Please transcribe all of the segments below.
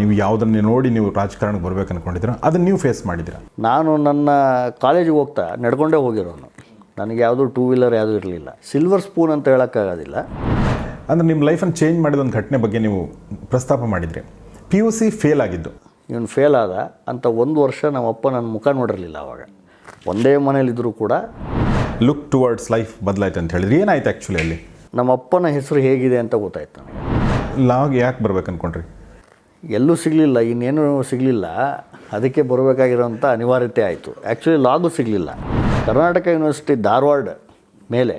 ನೀವು ಯಾವುದನ್ನು ನೋಡಿ ನೀವು ರಾಜಕಾರಣಕ್ಕೆ ಬರ್ಬೇಕು ಅನ್ಕೊಂಡಿದ್ದೀರಾ? ಅದನ್ನು ನೀವು ಫೇಸ್ ಮಾಡಿದ್ದೀರಾ? ನಾನು ನನ್ನ ಕಾಲೇಜಿಗೆ ಹೋಗ್ತಾ ನಡ್ಕೊಂಡೇ ಹೋಗಿರೋನು. ನನಗೆ ಯಾವುದೂ ಟೂ ವೀಲರ್ ಯಾವುದೂ ಇರಲಿಲ್ಲ. ಸಿಲ್ವರ್ ಸ್ಪೂನ್ ಅಂತ ಹೇಳೋಕ್ಕಾಗೋದಿಲ್ಲ. ಅಂದರೆ ನಿಮ್ಮ ಲೈಫನ್ನು ಚೇಂಜ್ ಮಾಡಿದ ಒಂದು ಘಟನೆ ಬಗ್ಗೆ ನೀವು ಪ್ರಸ್ತಾಪ ಮಾಡಿದ್ರಿ. ಪಿ ಯು ಸಿ ಫೇಲ್ ಆಗಿದ್ದು. ಇವನು ಫೇಲ್ ಆದ ಅಂತ ಒಂದು ವರ್ಷ ನಮ್ಮಪ್ಪ ನನ್ನ ಮುಖ ನೋಡಿರಲಿಲ್ಲ ಅವಾಗ. ಒಂದೇ ಮನೇಲಿದ್ದರೂ ಕೂಡ ಲುಕ್ ಟುವರ್ಡ್ಸ್ ಲೈಫ್ ಬದಲಾಯ್ತು ಅಂತ ಹೇಳಿದ್ರಿ. ಏನಾಯ್ತು ಆ್ಯಕ್ಚುಲಿ ಅಲ್ಲಿ? ನಮ್ಮ ಅಪ್ಪನ ಹೆಸರು ಹೇಗಿದೆ ಅಂತ ಗೊತ್ತಾಯ್ತು ನನಗೆ. ಲಾಗ್ ಯಾಕೆ ಬರ್ಬೇಕು ಅನ್ಕೊಂಡ್ರಿ ಎಲ್ಲೂ ಸಿಗಲಿಲ್ಲ ಇನ್ನೇನು ಸಿಗಲಿಲ್ಲ ಅದಕ್ಕೆ ಬರಬೇಕಾಗಿರೋಂಥ ಅನಿವಾರ್ಯತೆ ಆಯಿತು. ಆ್ಯಕ್ಚುಲಿ ಲಾಗು ಸಿಗಲಿಲ್ಲ. ಕರ್ನಾಟಕ ಯೂನಿವರ್ಸಿಟಿ ಧಾರವಾಡ ಮೇಲೆ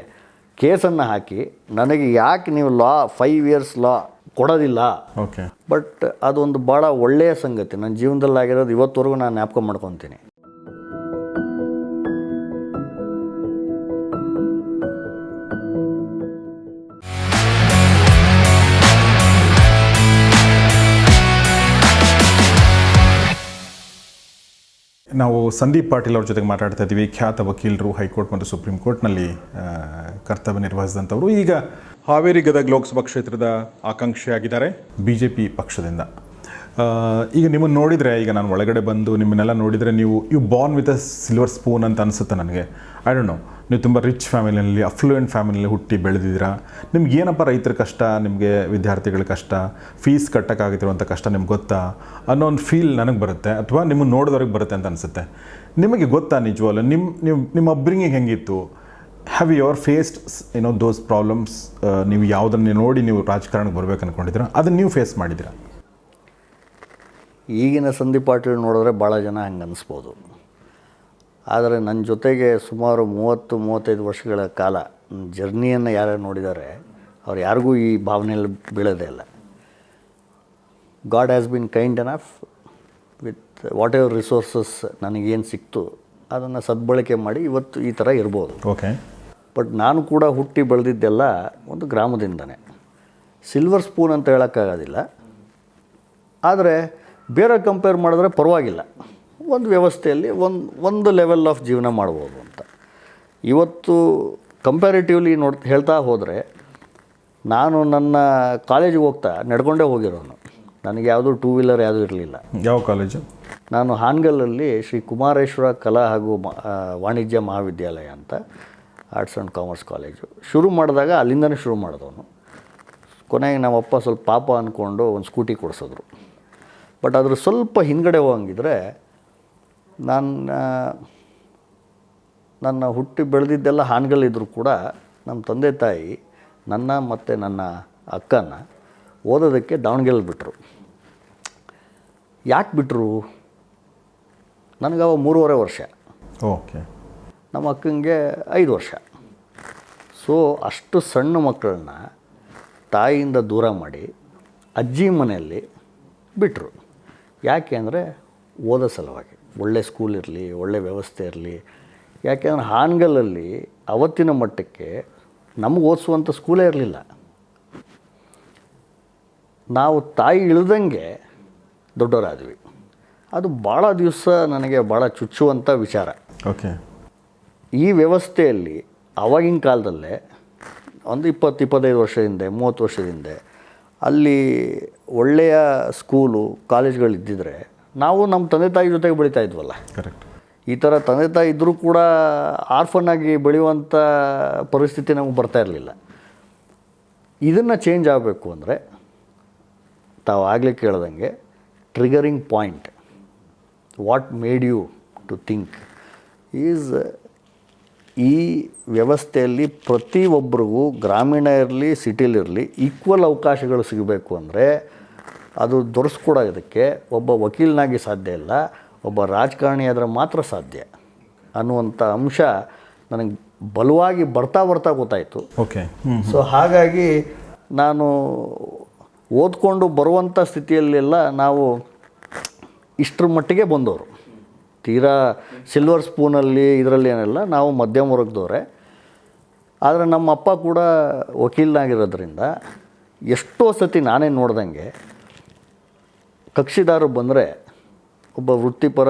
ಕೇಸನ್ನು ಹಾಕಿ ನನಗೆ ಯಾಕೆ ನೀವು ಲಾ ಫೈವ್ ಇಯರ್ಸ್ ಲಾ ಕೊಡೋದಿಲ್ಲ? ಓಕೆ ಬಟ್ ಅದೊಂದು ಭಾಳ ಒಳ್ಳೆಯ ಸಂಗತಿ. ನನ್ನ ಜೀವನದಲ್ಲಿ ಆಗಿರೋದು ಇವತ್ತವರೆಗೂ ನಾನು ಜ್ಞಾಪಕ ಮಾಡ್ಕೊತೀನಿ. ನಾವು ಸಂದೀಪ್ ಪಾಟೀಲ್ ಅವ್ರ ಜೊತೆಗೆ ಮಾತಾಡ್ತಾ ಇದ್ದೀವಿ. ಖ್ಯಾತ ವಕೀಲರು ಹೈಕೋರ್ಟ್ ಮತ್ತು ಸುಪ್ರೀಂ ಕೋರ್ಟ್ನಲ್ಲಿ ಕರ್ತವ್ಯ ನಿರ್ವಹಿಸಿದಂಥವರು. ಈಗ ಹಾವೇರಿ ಗದಗ ಲೋಕಸಭಾ ಕ್ಷೇತ್ರದ ಆಕಾಂಕ್ಷಿಯಾಗಿದ್ದಾರೆ ಬಿ ಜೆ ಪಿ ಪಕ್ಷದಿಂದ ಈಗ ನಿಮ್ಮನ್ನು ನೋಡಿದರೆ, ಈಗ ನಾನು ಒಳಗಡೆ ಬಂದು ನಿಮ್ಮನ್ನೆಲ್ಲ ನೋಡಿದರೆ ನೀವು you born with a silver spoon ಅಂತ ಅನಿಸುತ್ತೆ ನನಗೆ. ಐ ಡೋಂಟ್ ನೋ ನೀವು ತುಂಬ ರಿಚ್ ಫ್ಯಾಮಿಲಿಯಲ್ಲಿ ಅಫ್ಲೂಯೆಂಟ್ ಫ್ಯಾಮಿಲಿಯಲ್ಲಿ ಹುಟ್ಟಿ ಬೆಳೆದಿದ್ದೀರಾ? ನಿಮ್ಗೆ ಏನಪ್ಪ ರೈತರ ಕಷ್ಟ, ನಿಮಗೆ ವಿದ್ಯಾರ್ಥಿಗಳ ಕಷ್ಟ ಫೀಸ್ ಕಟ್ಟೋಕ್ಕಾಗಿರುವಂಥ ಕಷ್ಟ ನಿಮ್ಗೆ ಗೊತ್ತಾ? ಅನ್ನೋ ಒಂದು ಫೀಲ್ ನನಗೆ ಬರುತ್ತೆ, ಅಥವಾ ನಿಮ್ಮನ್ನು ನೋಡಿದವ್ರಿಗೆ ಬರುತ್ತೆ ಅಂತ ಅನಿಸುತ್ತೆ. ನಿಮಗೆ ಗೊತ್ತಾ ನಿಜವಲ್ಲ ನಿಮ್ಮ ನೀವು, ನಿಮ್ಮ ಅಬ್ರಿಂಗಿಂಗ್ ಹೆಂಗಿತ್ತು? ಹ್ಯಾವ್ ಯು ಅವರ್ ಫೇಸ್ಡ್ ಏನೋ ದೋಸ್ ಪ್ರಾಬ್ಲಮ್ಸ್ ನೀವು ಯಾವುದನ್ನು ನೋಡಿ ನೀವು ರಾಜಕಾರಣಕ್ಕೆ ಬರ್ಬೇಕು ಅಂದ್ಕೊಂಡಿದ್ದೀರಾ ಅದನ್ನು ನೀವು ಫೇಸ್ ಮಾಡಿದ್ದೀರಾ? ಈಗಿನ ಸಂದೀಪ್ ಪಾಟೀಲ್ ನೋಡಿದ್ರೆ ಭಾಳ ಜನ ಹಂಗೆ ಅನಿಸ್ಬೋದು. ಆದರೆ ನನ್ನ ಜೊತೆಗೆ ಸುಮಾರು ಮೂವತ್ತು ಮೂವತ್ತೈದು ವರ್ಷಗಳ ಕಾಲ ಜರ್ನಿಯನ್ನು ಯಾರ್ಯಾರು ನೋಡಿದ್ದಾರೆ ಅವ್ರು ಯಾರಿಗೂ ಈ ಭಾವನೆಯಲ್ಲಿ ಬೀಳೋದೇ ಇಲ್ಲ. God has been kind enough with whatever resources ನನಗೇನು ಸಿಕ್ತು ಅದನ್ನು ಸದ್ಬಳಕೆ ಮಾಡಿ ಇವತ್ತು ಈ ಥರ ಇರ್ಬೋದು. ಓಕೆ. ಬಟ್ ನಾನು ಕೂಡ ಹುಟ್ಟಿ ಬೆಳೆದಿದ್ದೆಲ್ಲ ಒಂದು ಗ್ರಾಮದಿಂದನೇ. ಸಿಲ್ವರ್ ಸ್ಪೂನ್ ಅಂತ ಹೇಳೋಕ್ಕಾಗೋದಿಲ್ಲ. ಆದರೆ ಬೇರೆ ಕಂಪೇರ್ ಮಾಡಿದ್ರೆ ಪರವಾಗಿಲ್ಲ. ಒಂದು ವ್ಯವಸ್ಥೆಯಲ್ಲಿ ಒಂದು ಒಂದು ಲೆವೆಲ್ ಆಫ್ ಜೀವನ ಮಾಡ್ಬೋದು ಅಂತ. ಇವತ್ತು ಕಂಪ್ಯಾರಿಟಿವ್ಲಿ ನೋಡ್ ಹೇಳ್ತಾ ಹೋದರೆ ನಾನು ನನ್ನ ಕಾಲೇಜಿಗೆ ಹೋಗ್ತಾ ನಡ್ಕೊಂಡೇ ಹೋಗಿರೋನು. ನನಗೆ ಯಾವುದೂ ಟೂ ವೀಲರ್ ಯಾವುದೂ ಇರಲಿಲ್ಲ. ಯಾವ ಕಾಲೇಜು ನಾನು ಹಾನ್ಗಲ್ಲಲ್ಲಿ ಶ್ರೀ ಕುಮಾರೇಶ್ವರ ಕಲಾ ಹಾಗೂ ವಾಣಿಜ್ಯ ಮಹಾವಿದ್ಯಾಲಯ ಅಂತ ಆರ್ಟ್ಸ್ ಆ್ಯಂಡ್ ಕಾಮರ್ಸ್ ಕಾಲೇಜು ಶುರು ಮಾಡಿದಾಗ ಅಲ್ಲಿಂದನೇ ಶುರು ಮಾಡಿದವನು. ಕೊನೆಗೆ ನಮ್ಮಪ್ಪ ಸ್ವಲ್ಪ ಪಾಪ ಅಂದ್ಕೊಂಡು ಒಂದು ಸ್ಕೂಟಿ ಕೊಡಿಸಿದ್ರು. ಬಟ್ ಅದ್ರ ಸ್ವಲ್ಪ ಹಿಂದ್ಗಡೆ ಹೋಗಂಗಿದ್ರೆ ನನ್ನ ನನ್ನ ಹುಟ್ಟಿ ಬೆಳೆದಿದ್ದೆಲ್ಲ ಹಾನಗಲ್ಲಿದ್ದರೂ ಕೂಡ ನಮ್ಮ ತಂದೆ ತಾಯಿ ನನ್ನ ಮತ್ತು ನನ್ನ ಅಕ್ಕನ ಓದೋದಕ್ಕೆ ದಾವಣಗೆರೆಲಿ ಬಿಟ್ಟರು ಯಾಕೆ ಬಿಟ್ಟರು ನನಗವ ಮೂರುವರೆ ವರ್ಷ. ಓಕೆ. ನಮ್ಮ ಅಕ್ಕಂಗೆ ಐದು ವರ್ಷ. ಸೊ ಅಷ್ಟು ಸಣ್ಣ ಮಕ್ಕಳನ್ನ ತಾಯಿಯಿಂದ ದೂರ ಮಾಡಿ ಅಜ್ಜಿ ಮನೆಯಲ್ಲಿ ಬಿಟ್ಟರು ಯಾಕೆ ಅಂದರೆ ಓದೋ ಸಲುವಾಗಿ. ಒಳ್ಳೆ ಸ್ಕೂಲ್ ಇರಲಿ ಒಳ್ಳೆ ವ್ಯವಸ್ಥೆ ಇರಲಿ. ಯಾಕೆಂದ್ರೆ ಹಾನ್ಗಲಲ್ಲಿ ಅವತ್ತಿನ ಮಟ್ಟಕ್ಕೆ ನಮಗೆ ಓದಿಸುವಂಥ ಸ್ಕೂಲೇ ಇರಲಿಲ್ಲ. ನಾವು ತಾಯಿ ಇಳ್ದಂಗೆ ದೊಡ್ಡವರಾದ್ವಿ. ಅದು ಭಾಳ ದಿವಸ ನನಗೆ ಭಾಳ ಚುಚ್ಚುವಂಥ ವಿಚಾರ. ಓಕೆ ಈ ವ್ಯವಸ್ಥೆಯಲ್ಲಿ ಆವಾಗಿನ ಕಾಲದಲ್ಲೇ ಒಂದು ಇಪ್ಪತ್ತು ಇಪ್ಪತ್ತೈದು ವರ್ಷ ಹಿಂದೆ ಮೂವತ್ತು ವರ್ಷದ ಹಿಂದೆ ಅಲ್ಲಿ ಒಳ್ಳೆಯ ಸ್ಕೂಲು ಕಾಲೇಜ್ಗಳಿದ್ದಿದ್ರೆ ನಾವು ನಮ್ಮ ತಂದೆ ತಾಯಿ ಜೊತೆಗೆ ಬೆಳೀತಾ ಇದ್ವಲ್ಲ. ಕರೆಕ್ಟ್ ಈ ಥರ ತಂದೆ ತಾಯಿ ಇದ್ದರೂ ಕೂಡ ಆರ್ಫನ್ ಆಗಿ ಬೆಳೆಯುವಂಥ ಪರಿಸ್ಥಿತಿ ನಮಗೆ ಬರ್ತಾ ಇರಲಿಲ್ಲ. ಇದನ್ನು ಚೇಂಜ್ ಆಗಬೇಕು ಅಂದರೆ ತಾವು ಆಗಲೇ ಕೇಳ್ದಂಗೆ triggering point what made you to think is ಈ ವ್ಯವಸ್ಥೆಯಲ್ಲಿ ಪ್ರತಿಯೊಬ್ಬರಿಗೂ ಗ್ರಾಮೀಣ ಇರಲಿ ಸಿಟಿಲಿರಲಿ ಈಕ್ವಲ್ ಅವಕಾಶಗಳು ಸಿಗಬೇಕು ಅಂದರೆ ಅದು ದೊರಸ್ಕೊಡೋದಕ್ಕೆ ಒಬ್ಬ ವಕೀಲನಾಗಿ ಸಾಧ್ಯ ಇಲ್ಲ. ಒಬ್ಬ ರಾಜಕಾರಣಿ ಆದರೆ ಮಾತ್ರ ಸಾಧ್ಯ ಅನ್ನುವಂಥ ಅಂಶ ನನಗೆ ಬಲವಾಗಿ ಬರ್ತಾ ಬರ್ತಾ ಗೊತ್ತಾಯಿತು. ಓಕೆ. ಸೊ ಹಾಗಾಗಿ ನಾನು ಓದ್ಕೊಂಡು ಬರುವಂಥ ಸ್ಥಿತಿಯಲ್ಲೆಲ್ಲ ನಾವು ಇಷ್ಟರ ಮಟ್ಟಿಗೆ ಬಂದವರು. ತೀರಾ ಸಿಲ್ವರ್ ಸ್ಪೂನಲ್ಲಿ ಇದರಲ್ಲಿ ಏನೆಲ್ಲ ನಾವು ಮಧ್ಯಮ ವರ್ಗದವರೇ. ಆದರೆ ನಮ್ಮ ಅಪ್ಪ ಕೂಡ ವಕೀಲನಾಗಿರೋದ್ರಿಂದ ಎಷ್ಟೋ ಸತಿ ನಾನೇ ನೋಡ್ದಂಗೆ ಕಕ್ಷಿದಾರರು ಬಂದರೆ, ಒಬ್ಬ ವೃತ್ತಿಪರ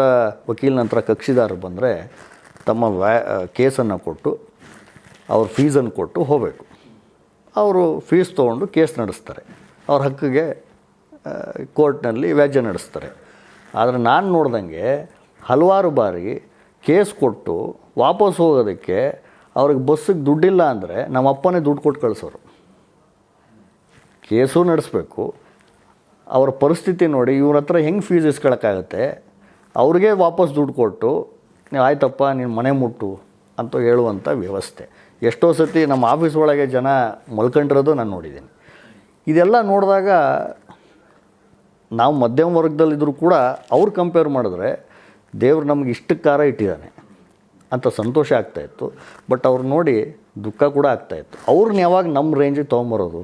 ವಕೀಲ್ ನಂತರ ಕಕ್ಷಿದಾರರು ಬಂದರೆ ತಮ್ಮ ವ್ಯಾ, ಕೇಸನ್ನು ಕೊಟ್ಟು, ಅವ್ರ ಫೀಸನ್ನು ಕೊಟ್ಟು ಹೋಗಬೇಕು. ಅವರು ಫೀಸ್ ತೊಗೊಂಡು ಕೇಸ್ ನಡೆಸ್ತಾರೆ. ಅವ್ರ ಹಕ್ಕಿಗೆ ಕೋರ್ಟ್ನಲ್ಲಿ ವ್ಯಾಜ್ಯ ನಡೆಸ್ತಾರೆ. ಆದರೆ ನಾನು ನೋಡ್ದಂಗೆ ಹಲವಾರು ಬಾರಿ ಕೇಸ್ ಕೊಟ್ಟು ವಾಪಸ್ ಹೋಗೋದಕ್ಕೆ ಅವ್ರಿಗೆ ಬಸ್ಸಿಗೆ ದುಡ್ಡಿಲ್ಲ ಅಂದರೆ ನಮ್ಮ ಅಪ್ಪನೇ ದುಡ್ಡು ಕೊಟ್ಟು ಕಳಿಸೋರು. ಕೇಸು ನಡೆಸಬೇಕು. ಅವರ ಪರಿಸ್ಥಿತಿ ನೋಡಿ ಇವ್ರ ಹತ್ರ ಹೆಂಗೆ ಫೀಸ್ ಇಸ್ಕೊಳಕ್ಕಾಗತ್ತೆ? ಅವ್ರಿಗೆ ವಾಪಸ್ ದುಡ್ಡು ಕೊಟ್ಟು ನೀವು ಆಯ್ತಪ್ಪ, ನೀನು ಮನೆ ಮುಟ್ಟು ಅಂತ ಹೇಳುವಂಥ ವ್ಯವಸ್ಥೆ. ಎಷ್ಟೋ ಸತಿ ನಮ್ಮ ಆಫೀಸ್ ಒಳಗೆ ಜನ ಮಲ್ಕೊಂಡಿರೋದು ನಾನು ನೋಡಿದ್ದೀನಿ. ಇದೆಲ್ಲ ನೋಡಿದಾಗ ನಾವು ಮಧ್ಯಮ ವರ್ಗದಲ್ಲಿದ್ದರೂ ಕೂಡ ಅವ್ರು ಕಂಪೇರ್ ಮಾಡಿದ್ರೆ ದೇವ್ರು ನಮ್ಗೆ ಇಷ್ಟು ಖಾರ ಇಟ್ಟಿದ್ದಾನೆ ಅಂತ ಸಂತೋಷ ಆಗ್ತಾಯಿತ್ತು ಬಟ್ ಅವ್ರು ನೋಡಿ ದುಃಖ ಕೂಡ ಆಗ್ತಾಯಿತ್ತು ಅವ್ರನ್ನ ಯಾವಾಗ ನಮ್ಮ ರೇಂಜಿಗೆ ತೊಗೊಂಬರೋದು?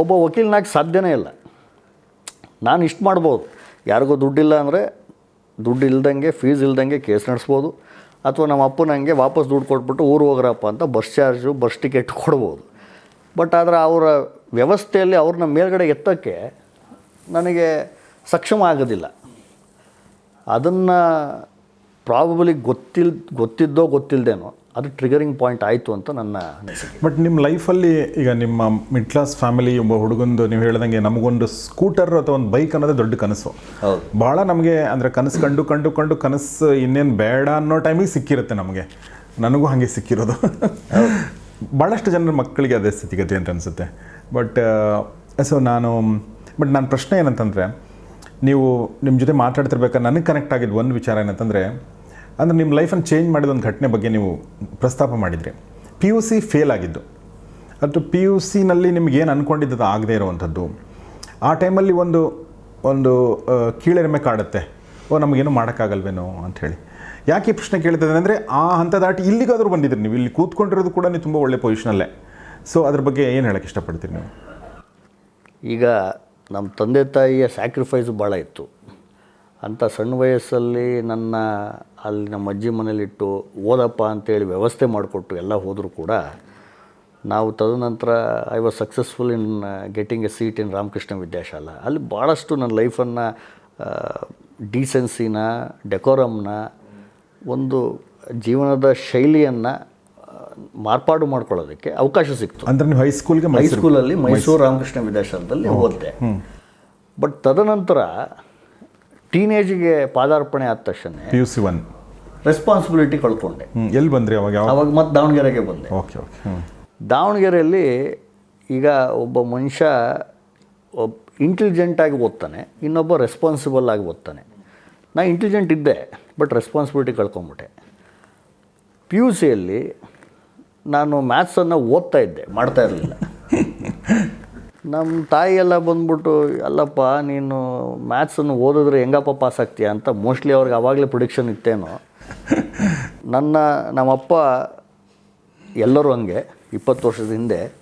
ಒಬ್ಬ ವಕೀಲನಾಗಿ ಸಾಧ್ಯನೇ ಇಲ್ಲ. ನಾನು ಇಷ್ಟು ಮಾಡ್ಬೋದು. ಯಾರಿಗೂ ದುಡ್ಡಿಲ್ಲ ಅಂದರೆ ದುಡ್ಡು ಇಲ್ದಂಗೆ ಫೀಸ್ ಇಲ್ದಂಗೆ ಕೇಸ್ ನಡೆಸ್ಬೋದು. ಅಥವಾ ನಮ್ಮ ಅಪ್ಪನಂಗೆ ವಾಪಸ್ ದುಡ್ಡು ಕೊಟ್ಬಿಟ್ಟು ಊರು ಹೋಗ್ರಪ್ಪ ಅಂತ ಬಸ್ ಚಾರ್ಜು, ಬಸ್ ಟಿಕೆಟ್ ಕೊಡ್ಬೋದು. ಬಟ್ ಆದರೆ ಅವರ ವ್ಯವಸ್ಥೆಯಲ್ಲಿ ಅವ್ರನ್ನ ಮೇಲ್ಗಡೆ ಎತ್ತಕ್ಕೆ ನನಗೆ ಸಕ್ಷಮ ಆಗೋದಿಲ್ಲ. ಅದನ್ನು ಪ್ರಾಬಬಲಿ ಗೊತ್ತಿಲ್, ಗೊತ್ತಿದ್ದೋ ಗೊತ್ತಿಲ್ಲದೇನೋ ಅದು ಟ್ರಿಗರಿಂಗ್ ಪಾಯಿಂಟ್ ಆಯಿತು ಅಂತ ನನ್ನ ಅನಿಸಿಕೆ. ಬಟ್ ನಿಮ್ಮ ಲೈಫಲ್ಲಿ ಈಗ ನಿಮ್ಮ ಮಿಡ್ ಕ್ಲಾಸ್ ಫ್ಯಾಮಿಲಿ ಒಬ್ಬ ಹುಡುಗಂದು ನೀವು ಹೇಳ್ದಂಗೆ ನಮಗೊಂದು ಸ್ಕೂಟರ್ ಅಥವಾ ಒಂದು ಬೈಕ್ ಅನ್ನೋದೇ ದೊಡ್ಡ ಕನಸು. ಹೌದು. ಭಾಳ ನಮಗೆ ಅಂದರೆ ಕನಸು ಕಂಡು ಕಂಡು ಕಂಡು ಕನಸು ಇನ್ನೇನು ಬೇಡ ಅನ್ನೋ ಟೈಮಿಗೆ ಸಿಕ್ಕಿರುತ್ತೆ ನಮಗೆ. ನನಗೂ ಹಾಗೆ ಸಿಕ್ಕಿರೋದು. ಭಾಳಷ್ಟು ಜನರ ಮಕ್ಕಳಿಗೆ ಅದೇ ಸ್ಥಿತಿಗತಿ ಅಂತ ಅನಿಸುತ್ತೆ. ಬಟ್ ಸೊ ನಾನು ಬಟ್ ನನ್ನ ಪ್ರಶ್ನೆ ಏನಂತಂದರೆ ನೀವು ನಿಮ್ಮ ಜೊತೆ ಮಾತಾಡ್ತಿರ್ಬೇಕಾದ್ರೆ ನನಗೆ ಕನೆಕ್ಟ್ ಆಗಿದ್ದು ಒಂದು ವಿಚಾರ ಏನಂತಂದರೆ ಅಂದರೆ ನಿಮ್ಮ ಲೈಫನ್ನು ಚೇಂಜ್ ಮಾಡಿದ ಒಂದು ಘಟನೆ ಬಗ್ಗೆ ನೀವು ಪ್ರಸ್ತಾಪ ಮಾಡಿದರೆ. ಪಿ ಯು ಸಿ ಫೇಲ್ ಆಗಿದ್ದು. ಅಥವಾ ಪಿ ಯು ಸಿನಲ್ಲಿ ನಿಮಗೇನು ಅಂದ್ಕೊಂಡಿದ್ದು ಆಗದೇ ಇರುವಂಥದ್ದು. ಆ ಟೈಮಲ್ಲಿ ಒಂದು ಒಂದು ಕೀಳರಿಮೆ ಕೀಳೆರಿಮೆ ಕಾಡುತ್ತೆ. ಓ, ನಮಗೇನು ಮಾಡೋಕ್ಕಾಗಲ್ವೇನೋ ಅಂಥೇಳಿ ಯಾಕೆ ಈ ಪ್ರಶ್ನೆ ಕೇಳ್ತಿದ್ದೇನೆ ಅಂದರೆ ಆ ಹಂತ ದಾಟಿ ಇಲ್ಲಿಗಾದರೂ ಬಂದಿದ್ದೀರಿ ನೀವು. ಇಲ್ಲಿ ಕೂತ್ಕೊಂಡಿರೋದು ಕೂಡ ನೀವು ತುಂಬ ಒಳ್ಳೆ ಪೊಸಿಷನಲ್ಲೇ ಸೊ ಅದ್ರ ಬಗ್ಗೆ ಏನು ಹೇಳಕ್ಕೆ ಇಷ್ಟಪಡ್ತೀರಿ ನೀವು? ಈಗ ನಮ್ಮ ತಂದೆ ತಾಯಿಯ ಸ್ಯಾಕ್ರಿಫೈಸ್ ಭಾಳ ಇತ್ತು. ಅಂಥ ಸಣ್ಣ ವಯಸ್ಸಲ್ಲಿ ನನ್ನ ಅಲ್ಲಿ ನಮ್ಮ ಅಜ್ಜಿ ಮನೇಲಿಟ್ಟು ಓದಪ್ಪ ಅಂತೇಳಿ ವ್ಯವಸ್ಥೆ ಮಾಡಿಕೊಟ್ಟು ಎಲ್ಲ ಹೋದರೂ ಕೂಡ ನಾವು ತದನಂತರ I was successful in getting a seat in Ramakrishna Vidyashala ಅಲ್ಲಿ ಭಾಳಷ್ಟು ನನ್ನ ಲೈಫನ್ನು ಡೀಸೆನ್ಸಿನ ಡೆಕೋರಮ್ನ ಒಂದು ಜೀವನದ ಶೈಲಿಯನ್ನು ಮಾರ್ಪಾಡು ಮಾಡ್ಕೊಳ್ಳೋದಕ್ಕೆ ಅವಕಾಶ ಸಿಕ್ತು. ಅಂದರೆ ನೀವು ಹೈಸ್ಕೂಲ್ಗೆ ಹೈಸ್ಕೂಲಲ್ಲಿ ಮೈಸೂರು? ರಾಮಕೃಷ್ಣ ವಿದ್ಯಾಶಾಲದಲ್ಲಿ ಓದಿದೆ. ಬಟ್ ತದನಂತರ ಟೀನೇಜಿಗೆ ಪಾದಾರ್ಪಣೆ ಆದ ತಕ್ಷಣ P U C one. Responsibility ಕಳ್ಕೊಂಡೆ. ಎಲ್ಲಿ ಬಂದ್ರಿ ಅವಾಗ ಅವಾಗ ಮತ್ತೆ ದಾವಣಗೆರೆಗೆ ಬಂದೆ. ಓಕೆ ಓಕೆ ದಾವಣಗೆರೆಯಲ್ಲಿ ಈಗ ಒಬ್ಬ ಮನುಷ್ಯ ಒಬ್ಬ ಇಂಟೆಲಿಜೆಂಟಾಗಿ ಓದ್ತಾನೆ ಇನ್ನೊಬ್ಬ ರೆಸ್ಪಾನ್ಸಿಬಲ್ ಆಗಿ ಓದ್ತಾನೆ. ನಾ ಇಂಟೆಲಿಜೆಂಟ್ ಇದ್ದೆ ಬಟ್ ರೆಸ್ಪಾನ್ಸಿಬಿಲಿಟಿ ಕಳ್ಕೊಂಬಿಟ್ಟೆ. ಪಿ ಯು ಸಿಯಲ್ಲಿ ನಾನು ಮ್ಯಾಥ್ಸನ್ನು ಓದ್ತಾ ಇದ್ದೆ ಮಾಡ್ತಾ ಇರಲಿಲ್ಲ. ನಮ್ಮ ತಾಯಿ ಎಲ್ಲ ಬಂದ್ಬಿಟ್ಟು, ಅಲ್ಲಪ್ಪ, ನೀನು ಮ್ಯಾಥ್ಸನ್ನು ಓದಿದ್ರೆ ಹೆಂಗಪ್ಪ ಪಾಸ್ ಆಗ್ತೀಯ? ಅಂತ ಮೋಸ್ಟ್ಲಿ ಅವ್ರಿಗೆ ಆವಾಗಲೇ ಪ್ರಿಡಿಕ್ಷನ್ ಇತ್ತೇನೋ. ನನ್ನ, ನಮ್ಮಪ್ಪ ಎಲ್ಲರೂ ಹಂಗೆ, ಇಪ್ಪತ್ತು ವರ್ಷದ ಹಿಂದೆ